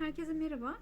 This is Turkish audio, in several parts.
herkese merhaba.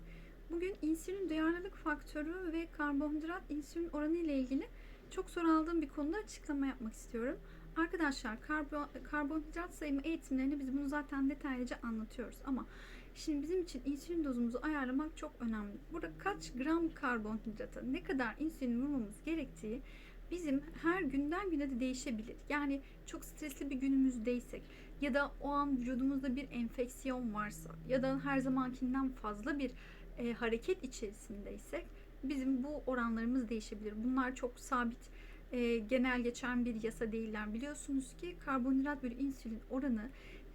Bugün insülin duyarlılık faktörü ve karbonhidrat insülin oranı ile ilgili çok soru aldığım bir konuda açıklama yapmak istiyorum. Arkadaşlar karbo, karbonhidrat sayımı eğitimlerini biz bunu zaten detaylıca anlatıyoruz ama şimdi bizim için insülin dozumuzu ayarlamak çok önemli. Burada kaç gram karbonhidrata ne kadar insülin vurmamız gerektiği bizim her günden güne de değişebilir. Yani çok stresli bir günümüzdeysek ya da o an vücudumuzda bir enfeksiyon varsa ya da her zamankinden fazla bir e, hareket içerisindeysek bizim bu oranlarımız değişebilir. Bunlar çok sabit e, genel geçen bir yasa değiller. Biliyorsunuz ki karbonhidrat bölü insülin oranı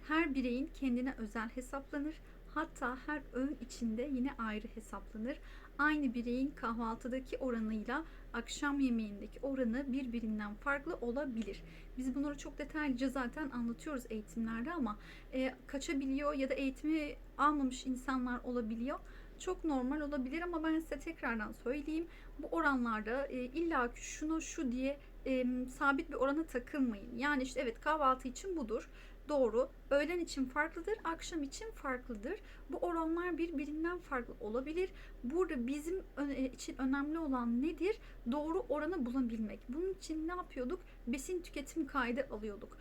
her bireyin kendine özel hesaplanır. Hatta her öğün içinde yine ayrı hesaplanır. Aynı bireyin kahvaltıdaki oranıyla akşam yemeğindeki oranı birbirinden farklı olabilir. Biz bunları çok detaylıca zaten anlatıyoruz eğitimlerde ama e, kaçabiliyor ya da eğitimi almamış insanlar olabiliyor. Çok normal olabilir ama ben size tekrardan söyleyeyim. Bu oranlarda e, illa şunu şu diye e, sabit bir orana takılmayın. Yani işte evet kahvaltı için budur. Doğru. Öğlen için farklıdır, akşam için farklıdır. Bu oranlar birbirinden farklı olabilir. Burada bizim için önemli olan nedir? Doğru oranı bulabilmek. Bunun için ne yapıyorduk? Besin tüketim kaydı alıyorduk.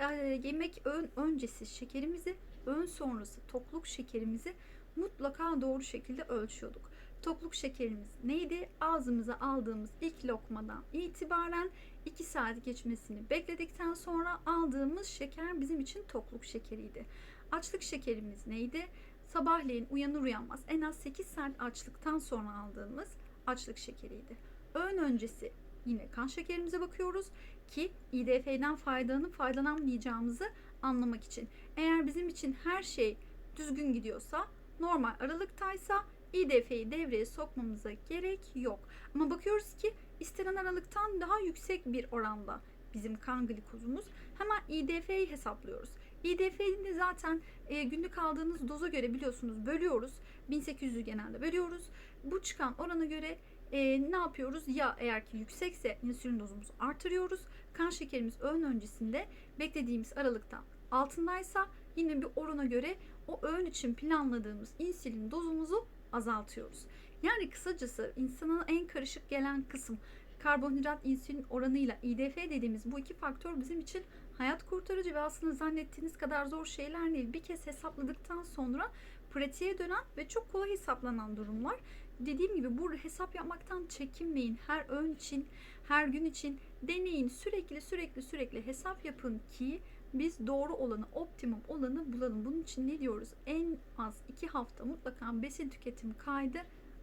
Ee, yemek öğün öncesi şekerimizi, öğün sonrası tokluk şekerimizi mutlaka doğru şekilde ölçüyorduk. Tokluk şekerimiz neydi? Ağzımıza aldığımız ilk lokmadan itibaren 2 saat geçmesini bekledikten sonra aldığımız şeker bizim için tokluk şekeriydi. Açlık şekerimiz neydi? Sabahleyin uyanır uyanmaz en az 8 saat açlıktan sonra aldığımız açlık şekeriydi. Öğün öncesi yine kan şekerimize bakıyoruz ki IDF'den faydalanıp faydalanamayacağımızı anlamak için. Eğer bizim için her şey düzgün gidiyorsa, normal aralıktaysa IDF'yi devreye sokmamıza gerek yok. Ama bakıyoruz ki istenen aralıktan daha yüksek bir oranda bizim kan glikozumuz. Hemen IDF'yi hesaplıyoruz. IDF'yi de zaten e, günlük aldığınız doza göre biliyorsunuz bölüyoruz. 1800'ü genelde bölüyoruz. Bu çıkan orana göre e, ne yapıyoruz? Ya eğer ki yüksekse insülin dozumuzu artırıyoruz. Kan şekerimiz öğün öncesinde beklediğimiz aralıktan altındaysa yine bir orana göre o öğün için planladığımız insülin dozumuzu azaltıyoruz. Yani kısacası insana en karışık gelen kısım karbonhidrat insülin oranıyla IDF dediğimiz bu iki faktör bizim için hayat kurtarıcı ve aslında zannettiğiniz kadar zor şeyler değil. Bir kez hesapladıktan sonra pratiğe dönen ve çok kolay hesaplanan durumlar. Dediğim gibi burada hesap yapmaktan çekinmeyin. Her öğün için, her gün için deneyin. Sürekli sürekli sürekli hesap yapın ki biz doğru olanı, optimum olanı bulalım. Bunun için ne diyoruz? En az iki hafta mutlaka besin tüketim kaydı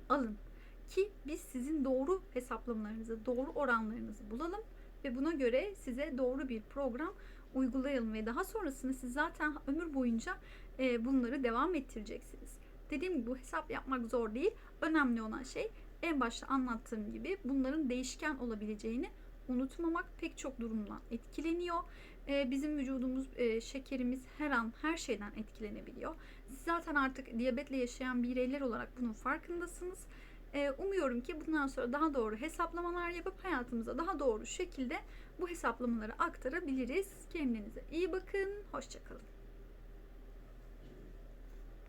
alın. Ki biz sizin doğru hesaplamalarınızı, doğru oranlarınızı bulalım ve buna göre size doğru bir program uygulayalım ve daha sonrasında siz zaten ömür boyunca e, bunları devam ettireceksiniz. Dediğim gibi bu hesap yapmak zor değil. Önemli olan şey en başta anlattığım gibi bunların değişken olabileceğini unutmamak pek çok durumdan etkileniyor. Ee, bizim vücudumuz, e, şekerimiz her an her şeyden etkilenebiliyor. Siz zaten artık diyabetle yaşayan bireyler olarak bunun farkındasınız. Ee, umuyorum ki bundan sonra daha doğru hesaplamalar yapıp hayatımıza daha doğru şekilde bu hesaplamaları aktarabiliriz. Kendinize iyi bakın, hoşçakalın.